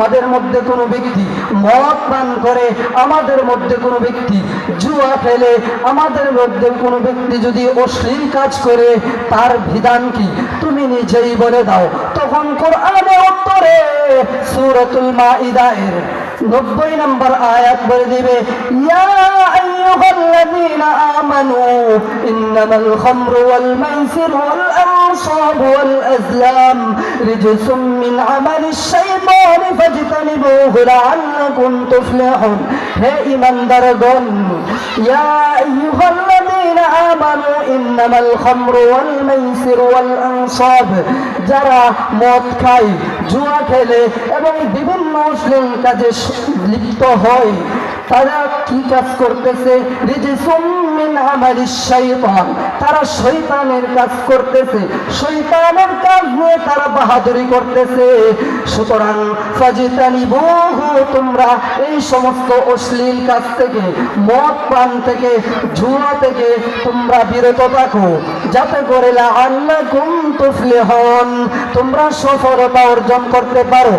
মধ্যে কোনো ব্যক্তি মদ পান করে, আমাদের মধ্যে কোনো ব্যক্তি জুয়া ফেলে, আমাদের মধ্যে কোনো ব্যক্তি যদি অশ্লীল কাজ করে, তার বিধান কি? তুমি নিজেই বলে দাও। তখন কোরআনের উত্তরে সূরাতুল মাইদায়ের নব্বই নম্বর আয়াত বলে দিবে, ইয়া ইন্নামাল খামরু রিজসুম মিন আমালিশ শাইতানি ফাজতানিবুহু লাআল্লাকুম তুফলিহুন হে ঈমানদারগণ, ইয়া আইয়ুহাল্লাযীনা আমানু ইন্নামাল খামরু ওয়াল মাইসিরু ওয়াল আনসাব। যারা মদ খায়, জুয়া খেলে এবং বিভিন্ন অশ্লীল কাজে লিপ্ত হয়, তারা কি কাজ করতেছে? রিজিসুম তারা শয়তানের কাজ করতেছে, শয়তানের কাজ তারা বাহাদুরি করতেছে। সুতরাং তোমরা এই সমস্ত অশ্লীল কাজ থেকে, মদ পান থেকে জুয়া থেকে তোমরা বিরত থাকো, যাতে করে আল্লাহ কুম তুফলিহন, তোমরা সফলতা অর্জন করতে পারো।